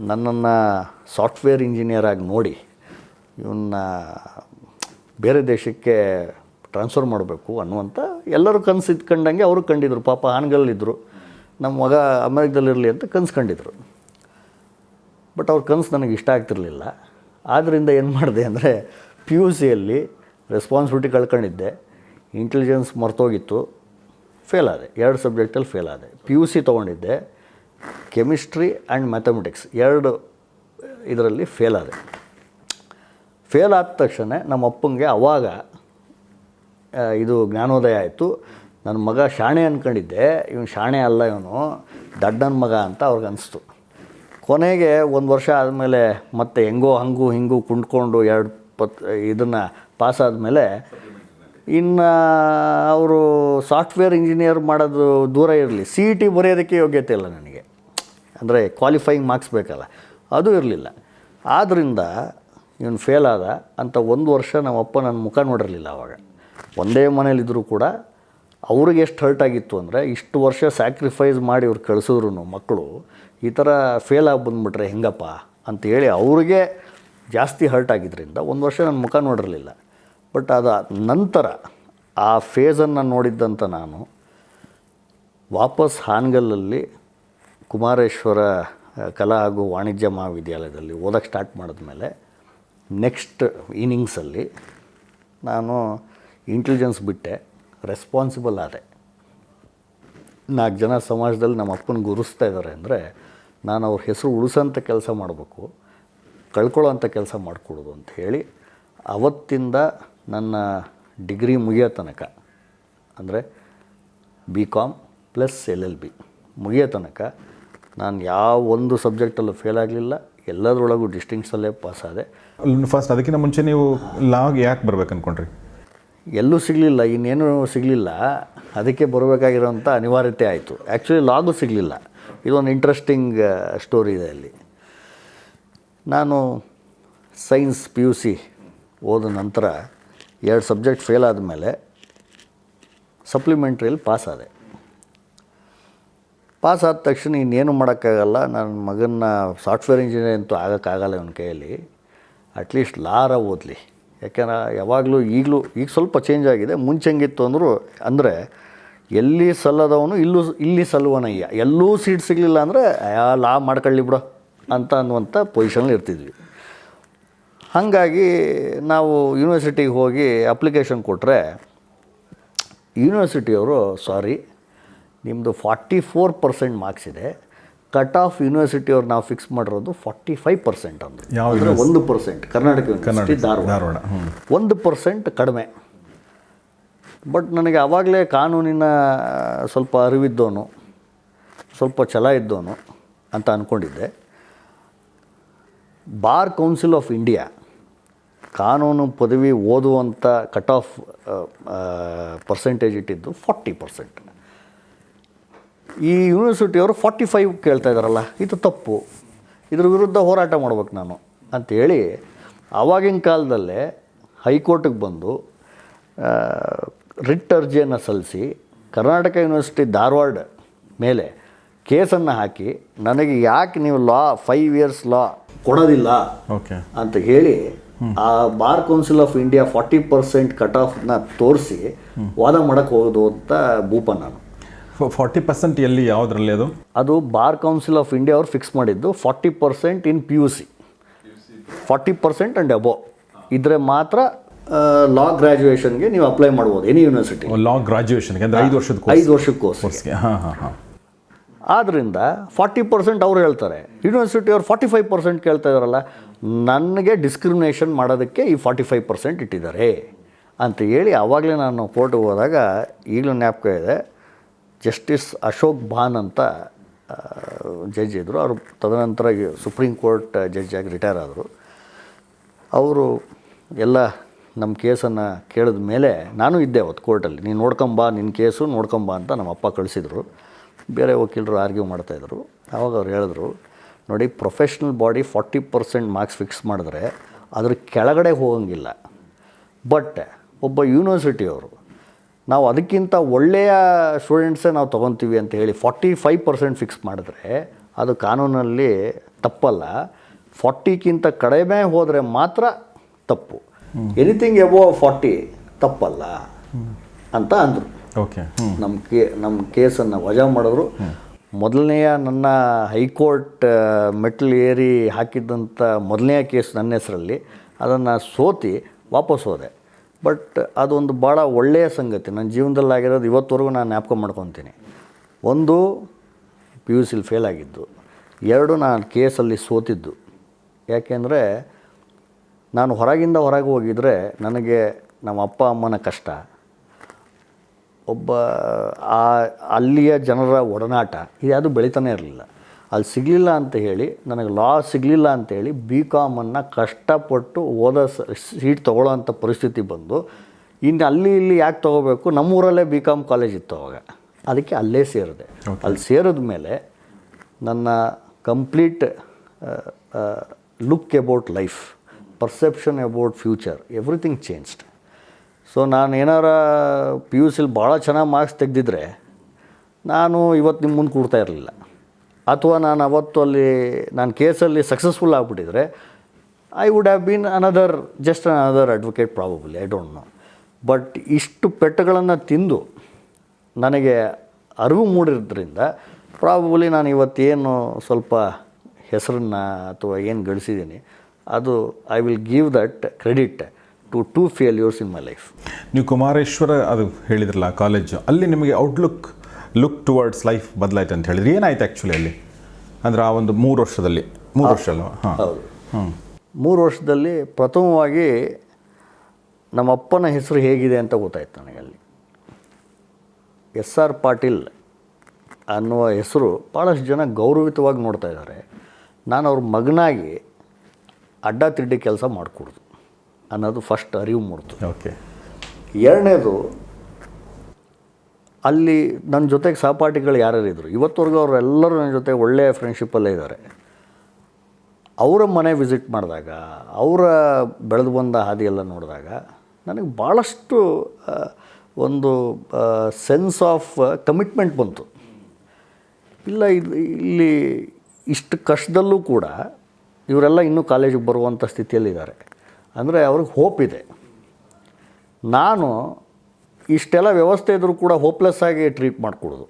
ನನ್ನನ್ನು ಸಾಫ್ಟ್ವೇರ್ ಇಂಜಿನಿಯರ್ ಆಗಿ ನೋಡಿ ಇವನ್ನ ಬೇರೆ ದೇಶಕ್ಕೆ ಟ್ರಾನ್ಸ್ಫರ್ ಮಾಡಬೇಕು ಅನ್ನುವಂಥ ಎಲ್ಲರೂ ಕನಸು ಇಟ್ಕೊಂಡಂಗೆ ಅವರು ಕಂಡಿದ್ರು. ಪಾಪ ಹಾನಗಲ್ಲಿದ್ದರು ನಮ್ಮ ಮಗ ಅಮೆರಿಕದಲ್ಲಿರಲಿ ಅಂತ ಕನಸು ಕಂಡಿದ್ರು. ಬಟ್ ಅವ್ರ ಕನಸು ನನಗೆ ಇಷ್ಟ ಆಗ್ತಿರಲಿಲ್ಲ. ಆದ್ದರಿಂದ ಏನು ಮಾಡಿದೆ ಅಂದರೆ ಪಿ ಯು ಸಿಯಲ್ಲಿ ರೆಸ್ಪಾನ್ಸಿಬಿಲಿಟಿ ಕಳ್ಕೊಂಡಿದ್ದೆ. ಇಂಟೆಲಿಜೆನ್ಸ್ ಮರ್ತೋಗಿತ್ತು. ಫೇಲ್ ಆದೆ. ಎರಡು ಸಬ್ಜೆಕ್ಟಲ್ಲಿ ಫೇಲ್ ಆದೆ. ಪಿ ಯು ಸಿ ತೊಗೊಂಡಿದ್ದೆ. ಕೆಮಿಸ್ಟ್ರಿ ಆ್ಯಂಡ್ ಮ್ಯಾಥಮೆಟಿಕ್ಸ್ ಎರಡು ಇದರಲ್ಲಿ ಫೇಲ್ ಆದೆ. ಫೇಲ್ ಆದ ತಕ್ಷಣ ನಮ್ಮ ಅಪ್ಪಂಗೆ ಅವಾಗ ಇದು ಜ್ಞಾನೋದಯ ಆಯಿತು. ನನ್ನ ಮಗ ಶಾಣೆ ಅಂದ್ಕೊಂಡಿದ್ದೆ ಇವನು ಶಾಣೆ ಅಲ್ಲ ಇವನು. ದಡ್ಡನ ಮಗ ಅಂತ ಅವ್ರಿಗೆ ಅನಿಸ್ತು. ಕೊನೆಗೆ ಒಂದು ವರ್ಷ ಆದಮೇಲೆ ಮತ್ತೆ ಹೆಂಗೋ ಹಂಗೂ ಹಿಂಗೂ ಕುಂಡ್ಕೊಂಡು ಎರಡು ಪತ್ ಇದನ್ನು ಪಾಸ್ ಆದಮೇಲೆ ಇನ್ನು ಅವರು ಸಾಫ್ಟ್ವೇರ್ ಇಂಜಿನಿಯರ್ ಮಾಡೋದು ದೂರ ಇರಲಿ. ಸಿ ಇ ಟಿ ಬರೆಯೋದಕ್ಕೆ ಯೋಗ್ಯತೆ ಇಲ್ಲ ನನಗೆ. ಅಂದರೆ ಕ್ವಾಲಿಫೈಯಿಂಗ್ ಮಾರ್ಕ್ಸ್ ಬೇಕಲ್ಲ. ಅದು ಇರಲಿಲ್ಲ. ಆದ್ದರಿಂದ ಇವನು ಫೇಲ್ ಆದ. ಅಂತ ಒಂದು ವರ್ಷ ನಮ್ಮಪ್ಪ ನನ್ನ ಮುಖ ನೋಡಿರಲಿಲ್ಲ ಅವಾಗ. ಒಂದೇ ಮನೇಲಿದ್ದರೂ ಕೂಡ ಅವ್ರಿಗೆ ಎಷ್ಟು ಹರ್ಟ್ ಆಗಿತ್ತು ಅಂದರೆ ಇಷ್ಟು ವರ್ಷ ಸ್ಯಾಕ್ರಿಫೈಸ್ ಮಾಡಿ ಇವ್ರು ಕಳಿಸಿದ್ರು ಮಕ್ಕಳು ಈ ಥರ ಫೇಲ್ ಆಗಿ ಬಂದುಬಿಟ್ರೆ ಹೆಂಗಪ್ಪ ಅಂತೇಳಿ ಅವ್ರಿಗೆ ಜಾಸ್ತಿ ಹರ್ಟ್ ಆಗಿದ್ದರಿಂದ ಒಂದು ವರ್ಷ ನನ್ನ ಮುಖ ನೋಡಿರಲಿಲ್ಲ. ಬಟ್ ಅದ ನಂತರ ಆ ಫೇಸನ್ನು ನೋಡಿದ್ದಂಥ ನಾನು ವಾಪಸ್ ಹಾನಗಲ್ಲಲ್ಲಿ ಕುಮಾರೇಶ್ವರ ಕಲಾ ಹಾಗೂ ವಾಣಿಜ್ಯ ಮಹಾವಿದ್ಯಾಲಯದಲ್ಲಿ ಓದೋಕ್ಕೆ ಸ್ಟಾರ್ಟ್ ಮಾಡಿದ್ಮೇಲೆ ನೆಕ್ಸ್ಟ್ ಇನಿಂಗ್ಸಲ್ಲಿ ನಾನು ಇಂಟೆಲಿಜೆನ್ಸ್ ಬಿಟ್ಟೆ ರೆಸ್ಪಾನ್ಸಿಬಲ್ ಆದೆ. ನಾಲ್ಕು ಜನ ಸಮಾಜದಲ್ಲಿ ನಮ್ಮ ಅಪ್ಪನ ಗುರುಸ್ತಾ ಇದ್ದಾರೆ ಅಂದರೆ ನಾನು ಅವ್ರ ಹೆಸರು ಉಳಿಸೋಂಥ ಕೆಲಸ ಮಾಡಬೇಕು ಕಳ್ಕೊಳ್ಳೋಂಥ ಕೆಲಸ ಮಾಡಿಕೊಡೋದು ಅಂತ ಹೇಳಿ ಅವತ್ತಿಂದ ನನ್ನ ಡಿಗ್ರಿ ಮುಗಿಯೋ ತನಕ ಅಂದರೆ B com plus L L B ಮುಗಿಯೋ ತನಕ ನಾನು ಯಾವ ಒಂದು ಸಬ್ಜೆಕ್ಟಲ್ಲೂ ಫೇಲ್ ಆಗಲಿಲ್ಲ ಎಲ್ಲದರೊಳಗೂ ಡಿಸ್ಟಿಂಕ್ಷಲ್ಲೇ ಪಾಸ್ ಆದೆ. ಫಸ್ಟ್ ಅದಕ್ಕಿಂತ ಮುಂಚೆ ನೀವು ಲಾಗ್ ಯಾಕೆ ಬರ್ಬೇಕು ಅನ್ಕೊಂಡ್ರಿ? ಎಲ್ಲೂ ಸಿಗಲಿಲ್ಲ ಇನ್ನೇನು ಸಿಗಲಿಲ್ಲ ಅದಕ್ಕೆ ಬರಬೇಕಾಗಿರೋಂಥ ಅನಿವಾರ್ಯತೆ ಆಯಿತು. ಆ್ಯಕ್ಚುಲಿ ಲಾಗು ಸಿಗಲಿಲ್ಲ. ಇದೊಂದು ಇಂಟ್ರೆಸ್ಟಿಂಗ್ ಸ್ಟೋರಿ ಇದೆ ಅಲ್ಲಿ. ನಾನು ಸೈನ್ಸ್ ಪಿ ಯು ಸಿ ಓದ ನಂತರ ಎರಡು ಸಬ್ಜೆಕ್ಟ್ ಫೇಲ್ ಆದಮೇಲೆ ಸಪ್ಲಿಮೆಂಟ್ರಿಯಲ್ಲಿ ಪಾಸ್ ಆದೆ. ಪಾಸ್ ಆದ ತಕ್ಷಣ ಇನ್ನೇನು ಮಾಡೋಕ್ಕಾಗಲ್ಲ, ನನ್ನ ಮಗನ ಸಾಫ್ಟ್ವೇರ್ ಇಂಜಿನಿಯರ್ ಅಂತೂ ಆಗೋಕ್ಕಾಗಲ್ಲ ಅವನ ಕೈಯಲ್ಲಿ. ಅಟ್ಲೀಸ್ಟ್ ಲಾರ ಓದಲಿ. ಯಾಕೆಂದ್ರೆ ಯಾವಾಗಲೂ ಈಗಲೂ, ಈಗ ಸ್ವಲ್ಪ ಚೇಂಜ್ ಆಗಿದೆ, ಮುಂಚೆ ಹೆಂಗಿತ್ತು ಅಂದರೂ, ಅಂದರೆ ಎಲ್ಲಿ ಸಲ್ಲದವನು ಇಲ್ಲೂ ಇಲ್ಲಿ ಸಲ್ಲುವನಯ್ಯ. ಎಲ್ಲೂ ಸೀಟ್ ಸಿಗಲಿಲ್ಲ ಅಂದರೆ ಯಾ ಲಾ ಮಾಡ್ಕೊಳ್ಳಿ ಬಿಡೋ ಅಂತ ಅನ್ನುವಂಥ ಪೊಸಿಷನಲ್ಲಿ ಇರ್ತಿದ್ವಿ. ಹಾಗಾಗಿ ನಾವು ಯೂನಿವರ್ಸಿಟಿಗೆ ಹೋಗಿ ಅಪ್ಲಿಕೇಶನ್ ಕೊಟ್ಟರೆ ಯೂನಿವರ್ಸಿಟಿಯವರು ಸಾರಿ ನಿಮ್ಮದು ಫಾರ್ಟಿ ಫೋರ್ ಪರ್ಸೆಂಟ್ ಮಾರ್ಕ್ಸ್ ಇದೆ. ಕಟ್ ಆಫ್ ಯೂನಿವರ್ಸಿಟಿಯವ್ರು ನಾವು ಫಿಕ್ಸ್ ಮಾಡಿರೋದು ಫಾರ್ಟಿ ಫೈವ್ ಪರ್ಸೆಂಟ್ ಅಂದರೆ ಒಂದು ಪರ್ಸೆಂಟ್ ಕರ್ನಾಟಕ ಯೂನಿವರ್ಸಿಟಿ ಧಾರವಾಡ. ಒಂದು ಪರ್ಸೆಂಟ್ ಕಡಿಮೆ. ಬಟ್ ನನಗೆ ಆವಾಗಲೇ ಕಾನೂನಿನ ಸ್ವಲ್ಪ ಅರಿವಿದ್ದವನು ಸ್ವಲ್ಪ ಛಲ ಇದ್ದವನು ಅಂತ ಅಂದ್ಕೊಂಡಿದ್ದೆ ಬಾರ್ ಕೌನ್ಸಿಲ್ ಆಫ್ ಇಂಡಿಯಾ, ಕಾನೂನು ಪದವಿ ಓದುವಂಥ ಕಟ್ ಆಫ್ ಪರ್ಸೆಂಟೇಜ್ ಇಟ್ಟಿದ್ದು ಫಾರ್ಟಿ ಪರ್ಸೆಂಟ್. ಈ ಯೂನಿವರ್ಸಿಟಿಯವರು ಫಾರ್ಟಿ ಫೈವ್ ಕೇಳ್ತಾ ಇದ್ದಾರಲ್ಲ ಇದು ತಪ್ಪು, ಇದ್ರ ವಿರುದ್ಧ ಹೋರಾಟ ಮಾಡ್ಬೇಕು ನಾನು ಅಂಥೇಳಿ ಆವಾಗಿನ ಕಾಲದಲ್ಲೇ ಹೈಕೋರ್ಟಿಗೆ ಬಂದು ರಿಟ್ ಅರ್ಜಿಯನ್ನು ಸಲ್ಲಿಸಿ ಕರ್ನಾಟಕ ಯೂನಿವರ್ಸಿಟಿ ಧಾರವಾಡ ಮೇಲೆ ಕೇಸನ್ನು ಹಾಕಿ ನನಗೆ ಯಾಕೆ ನೀವು ಲಾ ಫೈವ್ ಇಯರ್ಸ್ ಲಾ ಕೊಡೋದಿಲ್ಲ ಓಕೆ. ಅಂತ ಹೇಳಿ ಆ bar council of India forty percent cut ಆಫ್ನ ತೋರಿಸಿ ವಾದ ಮಾಡೋಕ್ಕೆ ಹೋಗೋದು ಅಂತ ಭೂಪ ನಾನು. ಫಾರ್ಟಿ ಪರ್ಸೆಂಟ್ ಎಲ್ಲಿ ಯಾವುದರಲ್ಲಿ ಅದು? ಅದು ಬಾರ್ ಕೌನ್ಸಿಲ್ ಆಫ್ ಇಂಡಿಯಾ ಅವ್ರು ಫಿಕ್ಸ್ ಮಾಡಿದ್ದು forty percent in P U C. Forty percent and above. ಇದ್ರೆ ಮಾತ್ರ ಲಾ ಗ್ರ್ಯಾಜುಯೇಷನ್ಗೆ ನೀವು ಅಪ್ಲೈ ಮಾಡ್ಬೋದು ಎನಿ ಯೂನಿವರ್ಸಿಟಿ ಲಾ ಗ್ರಾಜುಯೇಷನ್ಗೆ ಅಂದರೆ ಐದು ವರ್ಷದ ಐದು ವರ್ಷದ ಕೋರ್ಸ್ ಹಾಂ ಹಾಂ ಹಾಂ. ಆದ್ದರಿಂದ ಫಾರ್ಟಿ ಪರ್ಸೆಂಟ್ ಅವ್ರು ಹೇಳ್ತಾರೆ. ಯೂನಿವರ್ಸಿಟಿ ಅವ್ರು ಫಾರ್ಟಿ ಫೈವ್ ಪರ್ಸೆಂಟ್ ಕೇಳ್ತಾ ಇದ್ದಾರಲ್ಲ ನನಗೆ ಡಿಸ್ಕ್ರಿಮಿನೇಷನ್ ಮಾಡೋದಕ್ಕೆ ಈ ಫಾರ್ಟಿ ಫೈವ್ ಪರ್ಸೆಂಟ್ ಇಟ್ಟಿದ್ದಾರೆ ಅಂತ ಹೇಳಿ ಆವಾಗಲೇ ನಾನು ಕೋರ್ಟಿಗೆ ಹೋದಾಗ ಈಗಲೂ ಜ್ಞಾಪಕ ಇದೆ ಜಸ್ಟಿಸ್ ಅಶೋಕ್ ಭಾನ್ ಅಂತ ಜಡ್ಜ್ ಇದ್ದರು ಅವರು ತದನಂತರ ಸುಪ್ರೀಂ ಕೋರ್ಟ್ ಜಡ್ಜ್ ಆಗಿ ರಿಟೈರ್ ಆದರು. ಅವರು ಎಲ್ಲ ನಮ್ಮ ಕೇಸನ್ನು ಕೇಳಿದ ಮೇಲೆ ನಾನು ಇದ್ದೆ ಅವತ್ತು ಕೋರ್ಟಲ್ಲಿ. ನೀನು ನೋಡ್ಕೊಂಬಾ ನಿನ್ನ ಕೇಸು ನೋಡ್ಕೊಂಬಾ ಅಂತ ನಮ್ಮ ಅಪ್ಪ ಕಳಿಸಿದರು. ಬೇರೆ ವಕೀಲರು ಆರ್ಗ್ಯೂ ಮಾಡ್ತಾಯಿದ್ರು ಆವಾಗ ಅವ್ರು ಹೇಳಿದ್ರು, ನೋಡಿ professional body forty percent marks fix ಮಾಡಿದ್ರೆ ಅದ್ರ ಕೆಳಗಡೆ ಹೋಗಂಗಿಲ್ಲ. ಬಟ್ ಒಬ್ಬ ಯೂನಿವರ್ಸಿಟಿಯವರು ನಾವು ಅದಕ್ಕಿಂತ ಒಳ್ಳೆಯ ಸ್ಟೂಡೆಂಟ್ಸೇ ನಾವು ತೊಗೊತೀವಿ ಅಂತ ಹೇಳಿ ಫಾರ್ಟಿ ಫೈವ್ ಪರ್ಸೆಂಟ್ ಫಿಕ್ಸ್ ಮಾಡಿದ್ರೆ ಅದು ಕಾನೂನಲ್ಲಿ ತಪ್ಪಲ್ಲ. ಫಾರ್ಟಿಗಿಂತ ಕಡಿಮೆ ಹೋದರೆ ಮಾತ್ರ ತಪ್ಪು. ಎನಿಥಿಂಗ್ ಎಬೋ ಫಾರ್ಟಿ ತಪ್ಪಲ್ಲ ಅಂತ ಅಂದರು. ಓಕೆ ನಮ್ಮ ಕೇ ನಮ್ಮ ಕೇಸನ್ನು ವಜಾ ಮಾಡಿದ್ರು. ಮೊದಲನೆಯ ನನ್ನ ಹೈಕೋರ್ಟ್ ಮೆಟ್ಲು ಏರಿ ಹಾಕಿದ್ದಂಥ ಮೊದಲನೆಯ ಕೇಸ್ ನನ್ನ ಹೆಸರಲ್ಲಿ ಅದನ್ನು ಸೋತಿ ವಾಪಸ್ ಹೋದೆ. ಬಟ್ ಅದೊಂದು ಭಾಳ ಒಳ್ಳೆಯ ಸಂಗತಿ. ನನ್ನ ಜೀವನದಲ್ಲಿ ಆಗಿರೋದು ಇವತ್ತವರೆಗೂ ನಾನು ಜ್ಞಾಪಕ ಮಾಡ್ಕೊತೀನಿ. ಒಂದು ಪಿ ಯು ಸಿಲಿ ಫೇಲ್ ಆಗಿದ್ದು. ಎರಡು ನಾನು ಕೇಸಲ್ಲಿ ಸೋತಿದ್ದು. ಯಾಕೆಂದರೆ ನಾನು ಹೊರಗಿಂದ ಹೊರಗೆ ಹೋಗಿದರೆ ನನಗೆ ನಮ್ಮ ಅಪ್ಪ ಅಮ್ಮನ ಕಷ್ಟ. ಒಬ್ಬ ಆ ಅಲ್ಲಿಯ ಜನರ ಒಡನಾಟ ಇದ್ಯಾವುದು ಬೆಳೀತಾನೆ ಇರಲಿಲ್ಲ. ಅಲ್ಲಿ ಸಿಗಲಿಲ್ಲ ಅಂತ ಹೇಳಿ ನನಗೆ ಲಾ ಸಿಗಲಿಲ್ಲ ಅಂತೇಳಿ ಬಿ ಕಾಮನ್ನು ಕಷ್ಟಪಟ್ಟು ಓದ ಸೀಟ್ ತೊಗೊಳ್ಳೋ ಅಂಥ ಪರಿಸ್ಥಿತಿ ಬಂದು ಇನ್ನು ಅಲ್ಲಿ ಇಲ್ಲಿ ಯಾಕೆ ತೊಗೋಬೇಕು? ನಮ್ಮೂರಲ್ಲೇ ಬಿ ಕಾಮ್ ಕಾಲೇಜ್ ಇತ್ತು ಅವಾಗ. ಅದಕ್ಕೆ ಅಲ್ಲೇ ಸೇರಿದೆ. ಅಲ್ಲಿ ಸೇರಿದ ಮೇಲೆ ನನ್ನ complete look about life perception about future everything changed so ನಾನು ಏನಾರ ಪಿ ಯು ಸಿಲಿ ಭಾಳ ಚೆನ್ನಾಗಿ ಮಾರ್ಕ್ಸ್ ತೆಗೆದಿದ್ರೆ, ನಾನು ಇವತ್ತು ನಿಮ್ಮ ಮುಂದೆ ಕೂಡ್ತಾ ಇರಲಿಲ್ಲ. ಅಥವಾ ನಾನು ಅವತ್ತು ಅಲ್ಲಿ, ನಾನು ಕೇಸಲ್ಲಿ successful ಆಗಿಬಿಟ್ಟಿದ್ರೆ I would have been another just another advocate probably I don't know but ಇಷ್ಟು ಪೆಟ್ಟುಗಳನ್ನು ತಿಂದು, ನನಗೆ ಅರಿವು ಮೂಡಿರೋದ್ರಿಂದ ಪ್ರಾಬಬಲಿ ನಾನು ಇವತ್ತೇನು ಸ್ವಲ್ಪ ಹೆಸರನ್ನು ಅಥವಾ ಏನು ಗಳಿಸಿದ್ದೀನಿ ಅದು I will give that credit to two failures in my life ನೀವು ಕುಮಾರೇಶ್ವರ ಅದು ಹೇಳಿದ್ರಲ್ಲ ಕಾಲೇಜು ಅಲ್ಲಿ ನಿಮಗೆ ಔಟ್ಲುಕ್ ಲುಕ್ ಟುವರ್ಡ್ಸ್ ಲೈಫ್ ಬದಲಾಯ್ತು ಅಂತ ಹೇಳಿದ್ರಿ. ಏನಾಯ್ತು ಆ್ಯಕ್ಚುಲಿ ಅಲ್ಲಿ? ಅಂದರೆ ಆ ಒಂದು ಮೂರು ವರ್ಷದಲ್ಲಿ. ಮೂರು ವರ್ಷ ಅಲ್ವಾ? ಹಾಂ. ಹೌದು. ಹ್ಞೂ ಮೂರು ವರ್ಷದಲ್ಲಿ ಪ್ರಥಮವಾಗಿ ನಮ್ಮ ಅಪ್ಪನ ಹೆಸರು ಹೇಗಿದೆ ಅಂತ ಗೊತ್ತಾಯ್ತು ನನಗೆ ಅಲ್ಲಿ ಎಸ್ ಆರ್ ಪಾಟೀಲ್ ಅನ್ನುವ ಹೆಸರು ಭಾಳಷ್ಟು ಜನ ಗೌರವಿತವಾಗಿ ನೋಡ್ತಾ ಇದ್ದಾರೆ. ನಾನು ಅವ್ರ ಮಗನಾಗಿ ಅಡ್ಡ ತಿಡ್ಡಿ ಕೆಲಸ ಮಾಡಿಕೊಡ್ದು ಅನ್ನೋದು ಫಸ್ಟ್ ಅರಿವು ಮೂಡ್ತು. ಓಕೆ ಎರಡನೇದು ಅಲ್ಲಿ ನನ್ನ ಜೊತೆಗೆ ಸಹಪಾಠಿಗಳು ಯಾರ್ಯಾರಿದ್ರು ಇವತ್ತವರೆಗೂ ಅವರೆಲ್ಲರೂ ನನ್ನ ಜೊತೆ ಒಳ್ಳೆಯ ಫ್ರೆಂಡ್ಶಿಪ್ಪಲ್ಲೇ ಇದ್ದಾರೆ ಅವರ ಮನೆ ವಿಸಿಟ್ ಮಾಡಿದಾಗ ಅವರ ಬೆಳೆದು ಬಂದ ಹಾದಿಯೆಲ್ಲ ನೋಡಿದಾಗ ನನಗೆ ಭಾಳಷ್ಟು ಒಂದು ಸೆನ್ಸ್ ಆಫ್ ಕಮಿಟ್ಮೆಂಟ್ ಬಂತು. ಇಲ್ಲ ಇದು ಇಲ್ಲಿ ಇಷ್ಟು ಕಷ್ಟದಲ್ಲೂ ಕೂಡ ಇವರೆಲ್ಲ ಇನ್ನೂ ಕಾಲೇಜಿಗೆ ಬರುವಂಥ ಸ್ಥಿತಿಯಲ್ಲಿದ್ದಾರೆ. ಅಂದರೆ ಅವ್ರಿಗೆ ಹೋಪ್ ಇದೆ. ನಾನು ಇಷ್ಟೆಲ್ಲ ವ್ಯವಸ್ಥೆ ಇದ್ದರೂ ಕೂಡ ಹೋಪ್ಲೆಸ್ ಆಗಿ ಟ್ರೀಟ್ ಮಾಡಿಕೊಡೋದು.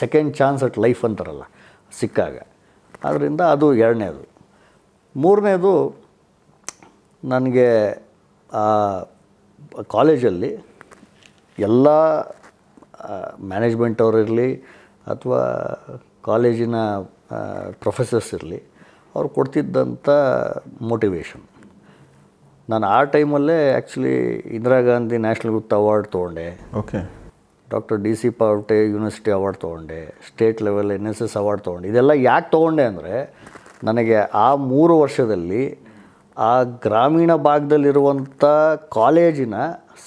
ಸೆಕೆಂಡ್ ಚಾನ್ಸ್ ಅಟ್ ಲೈಫ್ ಅಂತಾರಲ್ಲ, ಸಿಕ್ಕಾಗ. ಆದ್ದರಿಂದ ಅದು ಎರಡನೇದು. ಮೂರನೇದು, ನನಗೆ ಕಾಲೇಜಲ್ಲಿ ಎಲ್ಲ ಮ್ಯಾನೇಜ್ಮೆಂಟ್ ಅವರಿರಲಿ ಅಥವಾ ಕಾಲೇಜಿನ ಪ್ರೊಫೆಸರ್ಸ್ ಇರಲಿ ಅವ್ರು ಕೊಡ್ತಿದ್ದಂಥ ಮೋಟಿವೇಶನ್ ನಾನು ಆ ಟೈಮಲ್ಲೇ actually Indira Gandhi national youth award ತೊಗೊಂಡೆ. Okay doctor D C Pavate university award ತೊಗೊಂಡೆ. State level N S S award ತೊಗೊಂಡೆ. ಇದೆಲ್ಲ ಯಾಕೆ ತೊಗೊಂಡೆ ಅಂದರೆ ನನಗೆ ಆ ಮೂರು ವರ್ಷದಲ್ಲಿ ಆ ಗ್ರಾಮೀಣ ಭಾಗದಲ್ಲಿರುವಂಥ ಕಾಲೇಜಿನ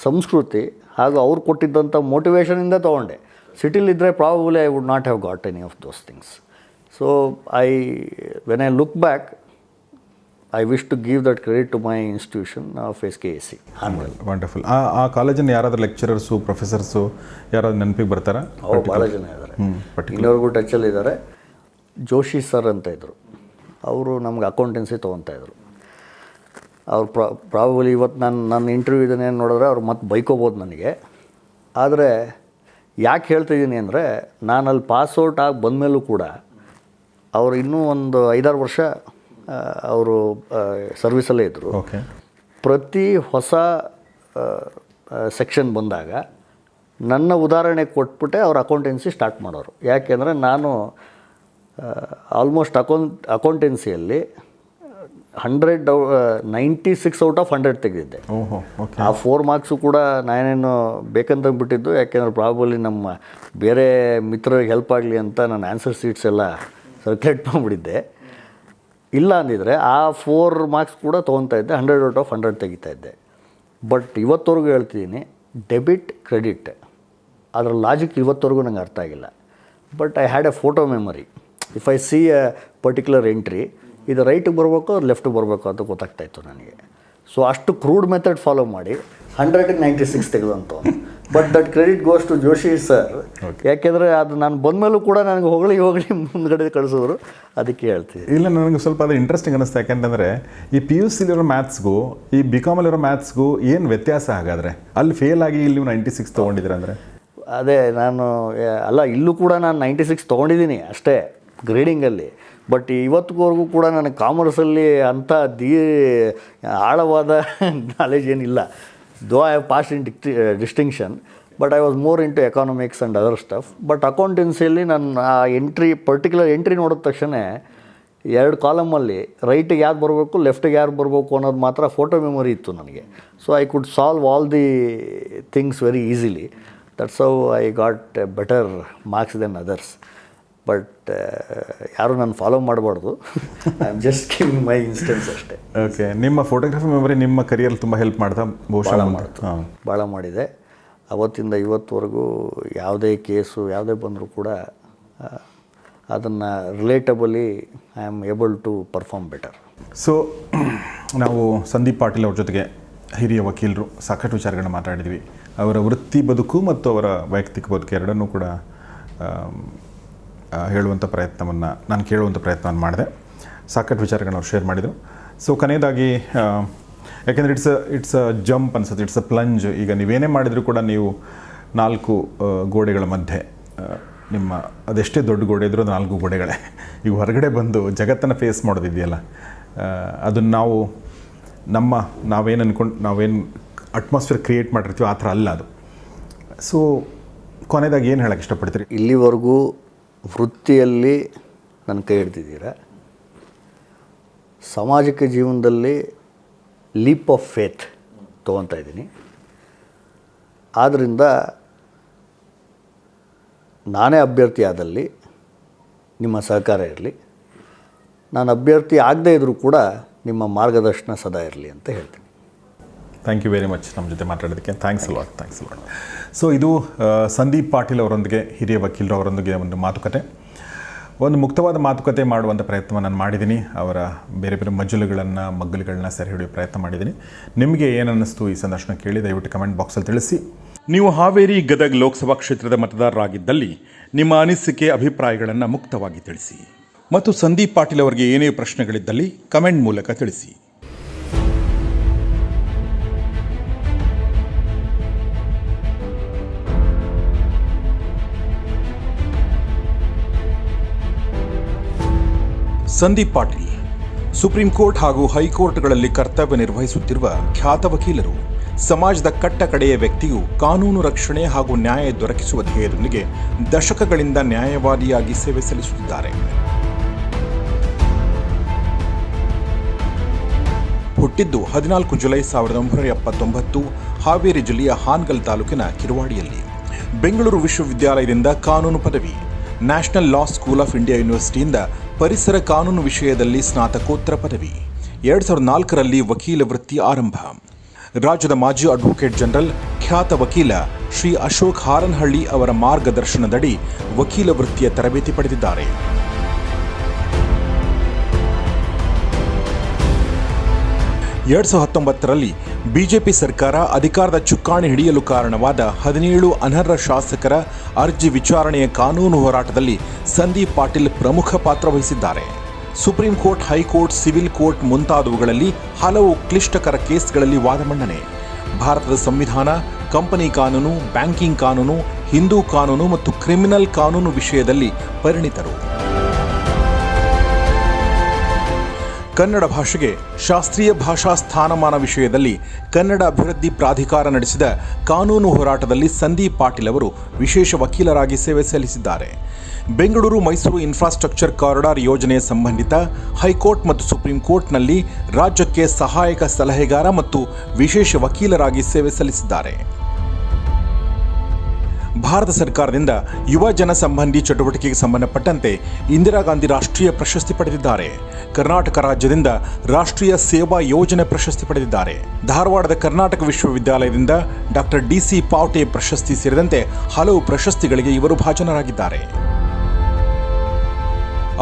ಸಂಸ್ಕೃತಿ ಹಾಗೂ ಅವ್ರು ಕೊಟ್ಟಿದ್ದಂಥ ಮೋಟಿವೇಶನಿಂದ ತೊಗೊಂಡೆ. ಸಿಟಿಲಿದ್ದರೆ probably I would not have got any of those things so I when I look back I wish to give that credit to my institution of S K S C ಆಮೇಲೆ ವಂಡರ್ಫುಲ್ ಆ ಆ ಕಾಲೇಜಿನ ಯಾರಾದರೂ lecturers professors ಯಾರಾದ್ರು ನೆನಪಿಗೆ ಬರ್ತಾರಾ? ಅವ್ರು ಭಾಳ ಜನ ಇದ್ದಾರೆ ಇನ್ನೊರ್ಗೂ ಟಚಲ್ಲಿದ್ದಾರೆ ಜೋಶಿ ಸರ್ ಅಂತ ಇದ್ದರು ಅವರು ನಮ್ಗೆ ಅಕೌಂಟೆನ್ಸಿ ತೊಗೊತಾಯಿದ್ರು ಅವ್ರು ಪ್ರಾ ಪ್ರಾಬಲಿ ಇವತ್ತು ನಾನು ನನ್ನ ಇಂಟರ್ವ್ಯೂ ಏನು ನೋಡಿದ್ರೆ ಅವ್ರು ಮತ್ತೆ ಬೈಕೋಬೋದು ನನಗೆ. ಆದರೆ ಯಾಕೆ ಹೇಳ್ತಿದ್ದೀನಿ ಅಂದರೆ ನಾನು ಅಲ್ಲಿ ಪಾಸ್ಔಟ್ ಆಗಿ ಬಂದಮೇಲೂ ಕೂಡ ಅವರು ಇನ್ನೂ ಒಂದು ಐದಾರು ವರ್ಷ ಅವರು ಸರ್ವಿಸಲ್ಲೇ ಇದ್ದರು ಓಕೆ. ಪ್ರತಿ ಹೊಸ ಸೆಕ್ಷನ್ ಬಂದಾಗ ನನ್ನ ಉದಾಹರಣೆ ಕೊಟ್ಬಿಟ್ಟೆ ಅವ್ರ ಅಕೌಂಟೆನ್ಸಿ ಸ್ಟಾರ್ಟ್ ಮಾಡೋರು. ಯಾಕೆಂದರೆ ನಾನು almost account ಅಕೌಂಟೆನ್ಸಿಯಲ್ಲಿ hundred ninety six out of hundred ತೆಗೆದಿದ್ದೆ. ಆ ಫೋರ್ ಮಾರ್ಕ್ಸು ಕೂಡ ನಾನೇನು ಬೇಕಂತ ಬಿಟ್ಟಿದ್ದು ಯಾಕೆಂದ್ರೆ ಪ್ರಾಬಲಿ ನಮ್ಮ ಬೇರೆ ಮಿತ್ರರಿಗೆ ಹೆಲ್ಪ್ ಆಗಲಿ ಅಂತ ನಾನು ಆನ್ಸರ್ ಸೀಟ್ಸ್ ಎಲ್ಲ ಸರ್ಕ್ಯುಲೇಟ್ ಮಾಡಿಬಿಟ್ಟಿದ್ದೆ ಇಲ್ಲ ಅಂದಿದ್ರೆ ಆ ಫೋರ್ ಮಾರ್ಕ್ಸ್ ಕೂಡ ತೊಗೊತಾ ಇದ್ದೆ ಹಂಡ್ರೆಡ್ ಔಟ್ ಆಫ್ ಹಂಡ್ರೆಡ್ ತೆಗಿತಾ ಇದ್ದೆ. ಬಟ್ ಇವತ್ತವರೆಗೂ ಹೇಳ್ತಿದ್ದೀನಿ ಡೆಬಿಟ್ ಕ್ರೆಡಿಟ್ ಅದರ ಲಾಜಿಕ್ ಇವತ್ತವರೆಗೂ ನಂಗೆ ಅರ್ಥ ಆಗಿಲ್ಲ. But I had a photo memory if I see a particular entry ಇದು ರೈಟಿಗೆ ಬರಬೇಕು ಲೆಫ್ಟಿಗೆ ಬರಬೇಕು ಅಂತ ಗೊತ್ತಾಗ್ತಾಯಿತ್ತು ನನಗೆ. ಸೊ ಅಷ್ಟು ಕ್ರೂಡ್ ಮೆಥಡ್ ಫಾಲೋ ಮಾಡಿ ಹಂಡ್ರೆಡಿಗೆ ninety six ತೆಗೆದಂತ but that credit goes to Joshi sir ಯಾಕೆಂದರೆ ಅದು ನಾನು ಬಂದಮೇಲೂ ಕೂಡ ನನಗೆ ಹೊಗಳಿ ಹೊಗಳಿ ಮುಂದ್ಗಡೆ ಕಳಿಸಿದ್ರು. ಅದಕ್ಕೆ ಹೇಳ್ತೀನಿ. ಇಲ್ಲ ನನಗೆ ಸ್ವಲ್ಪ ಅದು ಇಂಟ್ರೆಸ್ಟಿಂಗ್ ಅನ್ನಿಸ್ತು ಯಾಕೆಂತಂದರೆ ಈ ಪಿ ಯು ಸಿಲಿರೋ ಮ್ಯಾಥ್ಸ್ಗೂ ಈ ಬಿ ಕಾಮಲ್ಲಿರೋ ಮ್ಯಾಥ್ಸ್ಗೂ ಏನು ವ್ಯತ್ಯಾಸ ಹಾಗಾದರೆ? ಅಲ್ಲಿ ಫೇಲ್ ಆಗಿ ಇಲ್ಲಿ ನೈಂಟಿ ಸಿಕ್ಸ್ ತೊಗೊಂಡಿದ್ದೀರ ಅಂದರೆ? ಅದೇ ನಾನು ಅಲ್ಲ ಇಲ್ಲೂ ಕೂಡ ನಾನು ನೈಂಟಿ ಸಿಕ್ಸ್ ತೊಗೊಂಡಿದ್ದೀನಿ ಅಷ್ಟೇ ಗ್ರೇಡಿಂಗಲ್ಲಿ ಬಟ್ ಇವತ್ತಿಗೂ ಕೂಡ ನನಗೆ ಕಾಮರ್ಸಲ್ಲಿ ಅಂಥ ದೀ ಆಳವಾದ ನಾಲೆಜ್ ಏನಿಲ್ಲ. Though I have passed in ಡಿಕ್ಟಿ distinction but I was more into economics and other stuff but ಅಕೌಂಟೆನ್ಸಿಯಲ್ಲಿ ನಾನು, ಆ ಎಂಟ್ರಿ ಪರ್ಟಿಕ್ಯುಲರ್ ಎಂಟ್ರಿ ನೋಡಿದ ತಕ್ಷಣ ಎರಡು ಕಾಲಮಲ್ಲಿ ರೈಟಿಗೆ ಯಾರು ಬರಬೇಕು ಲೆಫ್ಟಿಗೆ ಯಾರು ಬರಬೇಕು ಅನ್ನೋದು ಮಾತ್ರ ಫೋಟೋ ಮೆಮೊರಿ ಇತ್ತು ನನಗೆ. So I could solve all the things very easily that's how I got better marks then others but ಯಾರು ನಾನು ಫಾಲೋ ಮಾಡಬಾರ್ದು. I am just giving my instance ಅಷ್ಟೇ. ಓಕೆ ನಿಮ್ಮ ಫೋಟೋಗ್ರಫಿ ಮೆಮೊರಿ ನಿಮ್ಮ ಕರಿಯರ್ ತುಂಬ help ಮಾಡ್ತಾ ಬಹುಶಃ ಮಾಡ್ತು. ಭಾಳ ಮಾಡಿದೆ. ಅವತ್ತಿಂದ ಇವತ್ತುವರೆಗೂ ಯಾವುದೇ ಕೇಸು ಯಾವುದೇ ಬಂದರೂ ಕೂಡ ಅದನ್ನು relatably I am able to perform better so ನಾವು ಸಂದೀಪ್ ಪಾಟೀಲ್ ಅವ್ರ ಜೊತೆಗೆ ಹಿರಿಯ ವಕೀಲರು ಸಾಕಷ್ಟು ವಿಚಾರಗಳನ್ನ ಮಾತಾಡಿದ್ವಿ. ಅವರ ವೃತ್ತಿ ಬದುಕು ಮತ್ತು ಅವರ ವೈಯಕ್ತಿಕ ಬದುಕು ಎರಡನ್ನೂ ಕೂಡ ಹೇಳುವಂಥ ಪ್ರಯತ್ನವನ್ನು, ನಾನು ಕೇಳುವಂಥ ಪ್ರಯತ್ನವನ್ನು ಮಾಡಿದೆ. ಸಾಕಷ್ಟು ವಿಚಾರಗಳನ್ನ ಅವ್ರು ಶೇರ್ ಮಾಡಿದರು. ಸೊ ಕೊನೆಯದಾಗಿ ಯಾಕೆಂದರೆ ಇಟ್ಸ್ ಇಟ್ಸ್ ಅ ಜಂಪ್ ಅನ್ಸುತ್ತೆ ಇಟ್ಸ್ ಅ ಪ್ಲಂಜ್ ಈಗ ನೀವೇನೇ ಮಾಡಿದರೂ ಕೂಡ ನೀವು ನಾಲ್ಕು ಗೋಡೆಗಳ ಮಧ್ಯೆ ನಿಮ್ಮ ಅದೆಷ್ಟೇ ದೊಡ್ಡ ಗೋಡೆ ಇದ್ದರೂ ಅದು ನಾಲ್ಕು ಗೋಡೆಗಳೇ. ಈಗ ಹೊರಗಡೆ ಬಂದು ಜಗತ್ತನ್ನು ಫೇಸ್ ಮಾಡೋದಿದೆಯಲ್ಲ ಅದನ್ನು ನಾವು, ನಮ್ಮ, ನಾವೇನು ಅಂದ್ಕೊಂಡು ನಾವೇನು ಅಟ್ಮಾಸ್ಫಿಯರ್ ಕ್ರಿಯೇಟ್ ಮಾಡಿರ್ತೀವಿ ಆ ಥರ ಅಲ್ಲ ಅದು. ಸೊ ಕೊನೆಯದಾಗಿ ಏನು ಹೇಳೋಕ್ಕೆ ಇಷ್ಟಪಡ್ತೀರಿ? ಇಲ್ಲಿವರೆಗೂ ವೃತ್ತಿಯಲ್ಲಿ ನನ್ನ ಕೈ ಹಿಡ್ದಿದ್ದೀರ? ಸಾಮಾಜಿಕ ಜೀವನದಲ್ಲಿ ಲೀಪ್ ಆಫ್ ಫೇತ್ ತೊಗೊತಾ ಇದ್ದೀನಿ. ಆದ್ದರಿಂದ ನಾನೇ ಅಭ್ಯರ್ಥಿ ಆದಲ್ಲಿ ನಿಮ್ಮ ಸಹಕಾರ ಇರಲಿ. ನಾನು ಅಭ್ಯರ್ಥಿ ಆಗದೇ ಇದ್ದರೂ ಕೂಡ ನಿಮ್ಮ ಮಾರ್ಗದರ್ಶನ ಸದಾ ಇರಲಿ ಅಂತ ಹೇಳ್ತೀನಿ. ಥ್ಯಾಂಕ್ ಯು ವೆರಿ ಮಚ್ ನಮ್ಮ ಜೊತೆ ಮಾತಾಡೋದಕ್ಕೆ. Thanks lot thanks lot so ಇದು ಸಂದೀಪ್ ಪಾಟೀಲ್ ಅವರೊಂದಿಗೆ, ಹಿರಿಯ ವಕೀಲರು ಅವರೊಂದಿಗೆ ಒಂದು ಮಾತುಕತೆ. ಒಂದು ಮುಕ್ತವಾದ ಮಾತುಕತೆ ಮಾಡುವಂಥ ಪ್ರಯತ್ನ ನಾನು ಮಾಡಿದ್ದೀನಿ. ಅವರ ಬೇರೆ ಬೇರೆ ಮಜ್ಜಲುಗಳನ್ನು ಮಗ್ಗಲುಗಳನ್ನ ಸೆರೆ ಹಿಡಿಯೋ ಪ್ರಯತ್ನ ಮಾಡಿದ್ದೀನಿ. ನಿಮಗೆ ಏನನ್ನಿಸ್ತು ಈ ಸಂದರ್ಶನ ಕೇಳಿ, ದಯವಿಟ್ಟು ಕಮೆಂಟ್ ಬಾಕ್ಸಲ್ಲಿ ತಿಳಿಸಿ. ನೀವು ಹಾವೇರಿ ಗದಗ ಲೋಕಸಭಾ ಕ್ಷೇತ್ರದ ಮತದಾರರಾಗಿದ್ದಲ್ಲಿ ನಿಮ್ಮ ಅನಿಸಿಕೆ, ಅಭಿಪ್ರಾಯಗಳನ್ನು ಮುಕ್ತವಾಗಿ ತಿಳಿಸಿ. ಮತ್ತು ಸಂದೀಪ್ ಪಾಟೀಲ್ ಅವರಿಗೆ ಏನೇ ಪ್ರಶ್ನೆಗಳಿದ್ದಲ್ಲಿ ಕಮೆಂಟ್ ಮೂಲಕ ತಿಳಿಸಿ. ಸಂದೀಪ್ ಪಾಟೀಲ್, ಸುಪ್ರೀಂ ಕೋರ್ಟ್ ಹಾಗೂ ಹೈಕೋರ್ಟ್ಗಳಲ್ಲಿ ಕರ್ತವ್ಯ ನಿರ್ವಹಿಸುತ್ತಿರುವ ಖ್ಯಾತ ವಕೀಲರು, ಸಮಾಜದ ಕಟ್ಟ ಕಡೆಯ ವ್ಯಕ್ತಿಯು ಕಾನೂನು ರಕ್ಷಣೆ ಹಾಗೂ ನ್ಯಾಯ ದೊರಕಿಸುವ ಧ್ಯೇಯದೊಂದಿಗೆ ದಶಕಗಳಿಂದ ನ್ಯಾಯವಾದಿಯಾಗಿ ಸೇವೆ ಸಲ್ಲಿಸುತ್ತಿದ್ದಾರೆ. ಹುಟ್ಟಿದ್ದು ಹದಿನಾಲ್ಕು ಜುಲೈ ಸಾವಿರದ ಒಂಬೈನೂರ ಎಪ್ಪತ್ತೊಂಬತ್ತು, ಹಾವೇರಿ ಜಿಲ್ಲೆಯ ಹಾನಗಲ್ ತಾಲೂಕಿನ ಕಿರುವಾಡಿಯಲ್ಲಿ. ಬೆಂಗಳೂರು ವಿಶ್ವವಿದ್ಯಾಲಯದಿಂದ ಕಾನೂನು ಪದವಿ, national law school of India ಯೂನಿವರ್ಸಿಟಿಯಿಂದ ಪರಿಸರ ಕಾನೂನು ವಿಷಯದಲ್ಲಿ ಸ್ನಾತಕೋತ್ತರ ಪದವಿ. ಎರಡು ಸಾವಿರದ ನಾಲ್ಕರಲ್ಲಿ ವಕೀಲ ವೃತ್ತಿ ಆರಂಭ. ರಾಜ್ಯದ ಮಾಜಿ ಅಡ್ವೊಕೇಟ್ ಜನರಲ್ ಖ್ಯಾತ ವಕೀಲ ಶ್ರೀ ಅಶೋಕ್ ಹಾರನಹಳ್ಳಿ ಅವರ ಮಾರ್ಗದರ್ಶನದಡಿ ವಕೀಲ ವೃತ್ತಿಯ ತರಬೇತಿ ಪಡೆದಿದ್ದಾರೆ. ಎರಡ್ ಸಾವಿರದ ಹತ್ತೊಂಬತ್ತರಲ್ಲಿ ಬಿಜೆಪಿ ಸರ್ಕಾರ ಅಧಿಕಾರದ ಚುಕ್ಕಾಣಿ ಹಿಡಿಯಲು ಕಾರಣವಾದ ಹದಿನೇಳು ಅನರ್ಹ ಶಾಸಕರ ಅರ್ಜಿ ವಿಚಾರಣೆಯ ಕಾನೂನು ಹೋರಾಟದಲ್ಲಿ ಸಂದೀಪ್ ಪಾಟೀಲ್ ಪ್ರಮುಖ ಪಾತ್ರ ವಹಿಸಿದ್ದಾರೆ. Supreme court, high court, civil court ಮುಂತಾದವುಗಳಲ್ಲಿ ಹಲವು ಕ್ಲಿಷ್ಟಕರ ಕೇಸ್ಗಳಲ್ಲಿ ವಾದ ಮಂಡನೆ. ಭಾರತದ ಸಂವಿಧಾನ, ಕಂಪನಿ ಕಾನೂನು, ಬ್ಯಾಂಕಿಂಗ್ ಕಾನೂನು, ಹಿಂದೂ ಕಾನೂನು ಮತ್ತು ಕ್ರಿಮಿನಲ್ ಕಾನೂನು ವಿಷಯದಲ್ಲಿ ಪರಿಣಿತರು. ಕನ್ನಡ ಭಾಷೆಗೆ ಶಾಸ್ತ್ರೀಯ ಭಾಷಾ ಸ್ಥಾನಮಾನ ವಿಷಯದಲ್ಲಿ ಕನ್ನಡ ಅಭಿವೃದ್ಧಿ ಪ್ರಾಧಿಕಾರ ನಡೆಸಿದ ಕಾನೂನು ಹೋರಾಟದಲ್ಲಿ ಸಂದೀಪ್ ಪಾಟೀಲ್ ಅವರು ವಿಶೇಷ ವಕೀಲರಾಗಿ ಸೇವೆ ಸಲ್ಲಿಸಿದ್ದಾರೆ. ಬೆಂಗಳೂರು ಮೈಸೂರು ಇನ್ಫ್ರಾಸ್ಟ್ರಕ್ಚರ್ ಕಾರಿಡಾರ್ ಯೋಜನೆ ಸಂಬಂಧಿತ ಹೈಕೋರ್ಟ್ ಮತ್ತು ಸುಪ್ರೀಂ ಕೋರ್ಟ್ನಲ್ಲಿ ರಾಜ್ಯಕ್ಕೆ ಸಹಾಯಕ ಸಲಹೆಗಾರ ಮತ್ತು ವಿಶೇಷ ವಕೀಲರಾಗಿ ಸೇವೆ ಸಲ್ಲಿಸಿದ್ದಾರೆ. ಭಾರತ ಸರ್ಕಾರದಿಂದ ಯುವ ಜನ ಸಂಬಂಧಿ ಚಟುವಟಿಕೆಗೆ ಸಂಬಂಧಪಟ್ಟಂತೆ ಇಂದಿರಾ ಗಾಂಧಿ ರಾಷ್ಟ್ರೀಯ ಪ್ರಶಸ್ತಿ ಪಡೆದಿದ್ದಾರೆ. ಕರ್ನಾಟಕ ರಾಜ್ಯದಿಂದ ರಾಷ್ಟ್ರೀಯ ಸೇವಾ ಯೋಜನೆ ಪ್ರಶಸ್ತಿ ಪಡೆದಿದ್ದಾರೆ. ಧಾರವಾಡದ ಕರ್ನಾಟಕ ವಿಶ್ವವಿದ್ಯಾಲಯದಿಂದ ಡಾಕ್ಟರ್ ಡಿಸಿ ಪಾವಟೆ ಪ್ರಶಸ್ತಿ ಸೇರಿದಂತೆ ಹಲವು ಪ್ರಶಸ್ತಿಗಳಿಗೆ ಇವರು ಭಾಜನರಾಗಿದ್ದಾರೆ.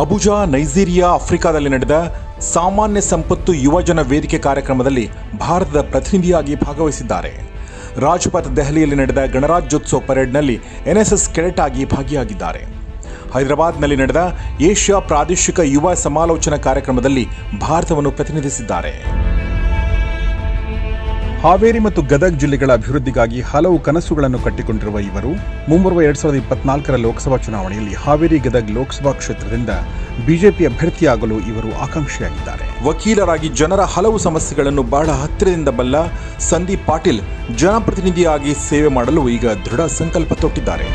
ಅಬುಜಾ, ನೈಜೀರಿಯಾ, ಆಫ್ರಿಕಾದಲ್ಲಿ ನಡೆದ ಸಾಮಾನ್ಯ ಸಂಪತ್ತು ಯುವಜನ ವೇದಿಕೆ ಕಾರ್ಯಕ್ರಮದಲ್ಲಿ ಭಾರತದ ಪ್ರತಿನಿಧಿಯಾಗಿ ಭಾಗವಹಿಸಿದ್ದಾರೆ. ರಾಜ್ಪಥ್ ದೆಹಲಿಯಲ್ಲಿ ನಡೆದ ಗಣರಾಜ್ಯೋತ್ಸವ ಪರೇಡ್ನಲ್ಲಿ ಎನ್ಎಸ್ಎಸ್ ಕೆಡೆಟ್ ಆಗಿ ಭಾಗಿಯಾಗಿದ್ದಾರೆ. ಹೈದರಾಬಾದ್ನಲ್ಲಿ ನಡೆದ ಏಷ್ಯಾ ಪ್ರಾದೇಶಿಕ ಯುವ ಸಮಾಲೋಚನಾ ಕಾರ್ಯಕ್ರಮದಲ್ಲಿ ಭಾರತವನ್ನು ಪ್ರತಿನಿಧಿಸಿದ್ದಾರೆ. ಹಾವೇರಿ ಮತ್ತು ಗದಗ್ ಜಿಲ್ಲೆಗಳ ಅಭಿವೃದ್ಧಿಗಾಗಿ ಹಲವು ಕನಸುಗಳನ್ನು ಕಟ್ಟಿಕೊಂಡಿರುವ ಇವರು, ಮುಂಬರುವ ಎರಡ್ ಸಾವಿರದ ಇಪ್ಪತ್ನಾಲ್ಕರ ಲೋಕಸಭಾ ಚುನಾವಣೆಯಲ್ಲಿ ಹಾವೇರಿ ಗದಗ್ ಲೋಕಸಭಾ ಕ್ಷೇತ್ರದಿಂದ ಬಿಜೆಪಿ ಅಭ್ಯರ್ಥಿಯಾಗಲು ಇವರು ಆಕಾಂಕ್ಷಿಯಾಗಿದ್ದಾರೆ. ವಕೀಲರಾಗಿ ಜನರ ಹಲವು ಸಮಸ್ಯೆಗಳನ್ನು ಬಹಳ ಹತ್ತಿರದಿಂದ ಬಲ್ಲ ಸಂದೀಪ್ ಪಾಟೀಲ್ ಜನಪ್ರತಿನಿಧಿಯಾಗಿ ಸೇವೆ ಮಾಡಲು ಈಗ ದೃಢ ಸಂಕಲ್ಪ ತೊಟ್ಟಿದ್ದಾರೆ.